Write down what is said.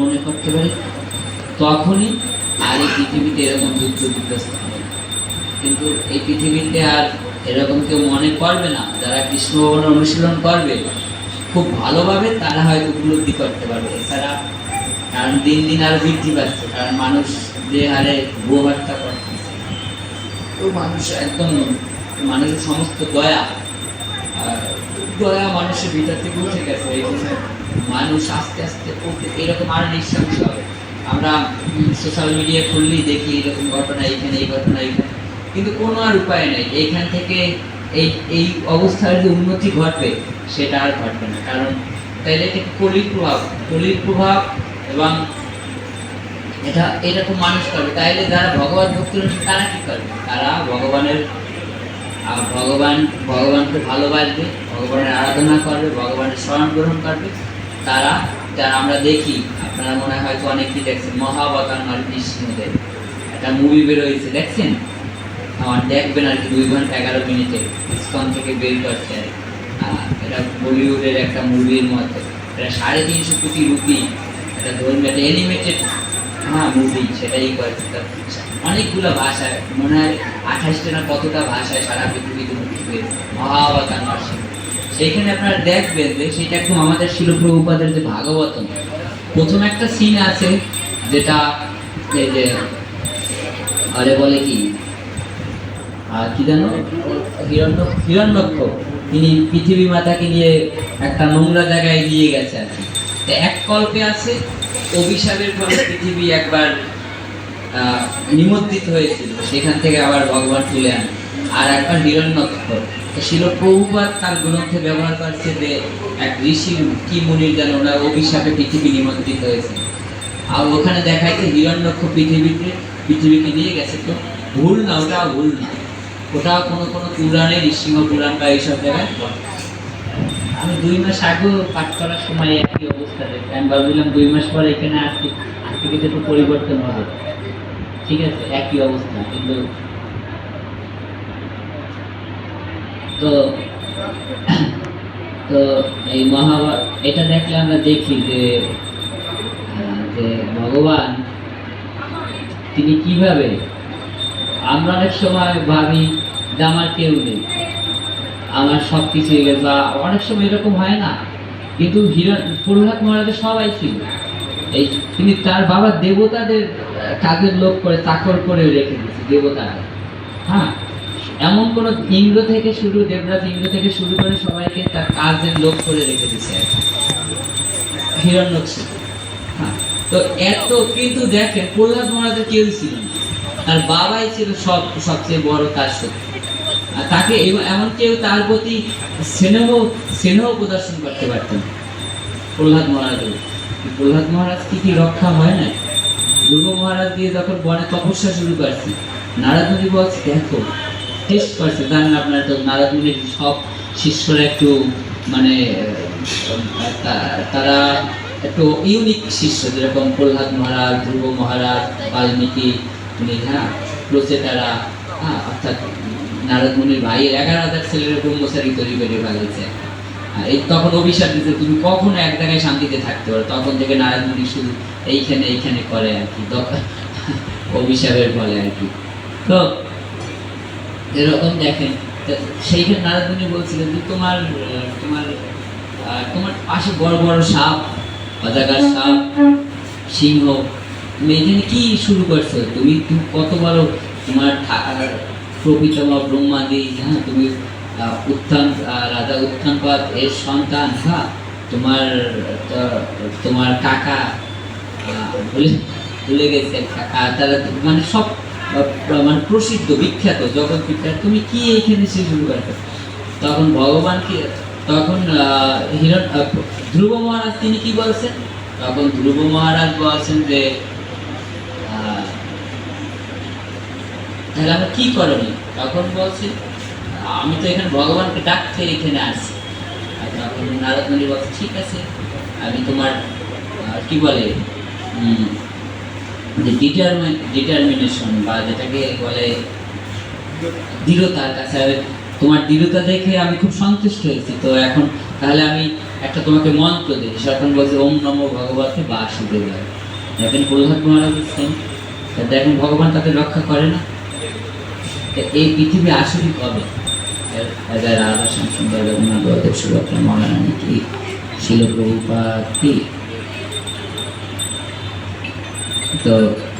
মনে করতে পারি, তখনই আর এই পৃথিবীতে এরকম যুদ্ধ বিধ্বস্ত হবে। কিন্তু এই পৃথিবীতে আর এরকম কেউ মনে করবে না। যারা কৃষ্ণ ভবনে অনুশীলন করবে, খুব ভালোভাবে তারা হয়তো উপলব্ধি করতে পারবে। এছাড়া কারণ দিন দিন আরও বৃদ্ধি পাচ্ছে, কারণ মানুষ যে হারে হত্যা করতেছে। তো মানুষ একদম, মানুষের সমস্ত দয়া দয়া মানুষের ভিতর থেকে উঠে গেছে মানুষ আস্তে আস্তে এরকম আরও নিঃসংস হবে। আমরা সোশ্যাল মিডিয়া খুললেই দেখি এরকম ঘটনা এখানে এই ঘটনা এখানে কিন্তু কোনো আর উপায় নেই। এইখান থেকে এই এই অবস্থার যে উন্নতি ঘটবে, সেটা আর ঘটবে না। কারণ তাইলে এটা কলির প্রভাব? কলির প্রভাব এবং এটা খুব মানুষ করবে। তাইলে যারা ভগবান ভক্তি তারা কি করবে? তারা ভগবানের ভগবান, ভগবানকে ভালোবাসবে। ভগবানের আরাধনা করবে, ভগবানের স্মরণ গ্রহণ করবে। তারা, যারা আমরা দেখি, আপনারা মনে হয় হয়তো অনেকেই দেখছেন মহাবতান আর নরসিংহদেব একটা মুভি বেরোয়েছে, দেখছেন? আমার দেখবেন আর কি, দুই ঘণ্টা এগারো মিনিটে, ইস্কন থেকে বের করছে আর এটা বলিউডের একটা মুভির মধ্যে। এটা সাড়ে তিনশো কোটি রুপি এটা ধরুন একটা অ্যানিমেটেড হ্যাঁ মুভি সেটাই করেছে। অনেকগুলো ভাষায়, মনে হয় আঠাশটা না কতটা ভাষায় সারা পৃথিবীতে মুক্তি পেয়েছে মহাবতার সেইখানে আপনারা দেখবেন যে সেটা একদম আমাদের শিলপ্রভুপাদের যে ভাগবতম। প্রথম একটা সিন আছে যেটা এই যে, আরে বলে কি? আর কি জানো? হিরণ্য হিরণ্যক্ষ। তিনি পৃথিবী মাতাকে নিয়ে একটা নোংরা জায়গায় নিয়ে গেছে আর কি। এক কল্পে আছে, অভিশাপের ফলে পৃথিবী একবার নিমজ্জিত হয়েছিল। সেখান থেকে আবার ভগবান তুলে আনে। আর একবার হিরণ্যক্ষ। শিল প্রভুপাত তার গ্রন্থে ব্যবহার করছে যে এক ঋষি কি মুনির যেন ওনার অভিশাপে পৃথিবী নিমজ্জিত হয়েছে। আর ওখানে দেখাইছে হিরণ্যক্ষ পৃথিবীতে, পৃথিবীকে নিয়ে গেছে তো। ভুল না ওটাও ভুল না। ওটাও কোনো কোনো পুরাণে নৃসিংহ পুরাণ বা এইসব জায়গায় আমি দুই মাস আগেও পাঠ করার সময় একই অবস্থা দেখি আমি ভাবছিলাম দুই মাস পরে এখানে আসছি আজকে কিছু একটু পরিবর্তন হবে। ঠিক আছে, একই অবস্থা, কিন্তু তো তো এই মহাভারত এটা দেখলে আমরা দেখি যে যে ভগবান, তিনি কীভাবে, আমরা অনেক সময় ভাবি যে আমার কেউ নেই। আমার সব কিছু বা অনেক সময় এরকম হয় না। কিন্তু হিরণ, প্রহ্লাদ মহারাজের সবাই ছিল। এই তিনি তার বাবা দেবতাদের কাজের লোক করে চাকর করে রেখে দিয়েছে, দেবতারা। হ্যাঁ? এমন কোন ইন্দ্র থেকে শুরু, দেবরাজ ইন্দ্র থেকে শুরু করে সবাইকে তার কাজের লোক করে রেখে আর হিরণ্যকশিপু হ্যাঁ তো এত, কিন্তু দেখেন, প্রহ্লাদ মহারাজের কেউ ছিল না। তার বাবাই ছিল সব, সবচেয়ে বড় আর তাকে এমন কেউ তার প্রতি স্নেহ স্নেহ প্রদর্শন করতে পারতেন। প্রহ্লাদ মহারাজ প্রহ্লাদ মহারাজ কি কি রক্ষা হয় না ধ্রুব মহারাজ দিয়ে যখন বনে তপস্যা শুরু করছে মুনি বলছে, দেখো টেস্ট করছে জানেন তো সব শিষ্যরা একটু মানে তারা একটু ইউনিক শিষ্য, যেরকম প্রহ্লাদ মহারাজ, ধ্রুব মহারাজ, বাল্মীকি, উনি হ্যাঁ হ্যাঁ অর্থাৎ মুনির এগারো হাজার ছেলের ব্রহ্মচারী তৈরি করে ফেলেছে। এই তখন অভিশাপ দিতে তুমি কখনো এক জায়গায় শান্তিতে থাকতে পারো, তখন থেকে নারদ মুনি শুধু এইখানে এইখানে করে আর কি অভিশাপের ফলে আর কি। তো এরকম দেখেন। সেইখানে নারদ মুনি বলছিলেন যে, তোমার তোমার তোমার পাশে বড় বড় সাপ, অজাগার সাপ, সিংহ, তুমি এখানে কি শুরু করছ? তুমি তুমি কত বড় তোমার থা- প্রপিতম ব্রহ্মাদি হ্যাঁ তুমি উত্থান রাজা উত্থানপাদ এর সন্তান হ্যাঁ তোমার তোমার কাকা ভুলে ভুলে গেছে কাকা, তারা মানে সব মানে প্রসিদ্ধ, বিখ্যাত জগৎ বিখ্যাত। তুমি কি এইখানে সে শুরু করছ? তখন ভগবানকে তখন হিরণ ধ্রুব মহারাজ তিনি কি বলছেন? তখন ধ্রুব মহারাজ বলছেন যে তাহলে আমরা কি করণীয় তখন বলছে, আমি তো এখানে ভগবানকে ডাকতে এখানে আর তখন নারদ মুনি বলছে, ঠিক আছে, আমি তোমার কি বলে যে ডিটারমিনেশন বা যেটাকে বলে দৃঢ়তার কাছে তোমার দৃঢ়তা দেখে আমি খুব সন্তুষ্ট হয়েছি। তো এখন তাহলে আমি একটা তোমাকে মন্ত্র দেয় সেরকম বলছে, ওম নমো ভগবতে বাসুদেবায়। দেখেন প্রহ্লাদ মহারাজ সেম দেখেন, ভগবান তাদের রক্ষা করে না। এই পৃথিবী আসলে কবে? রাধা শ্যাম সুন্দর রঘুনাথ বলদেব সুভদ্রা মহারানী কি? শিল প্রভুপাত কি? তো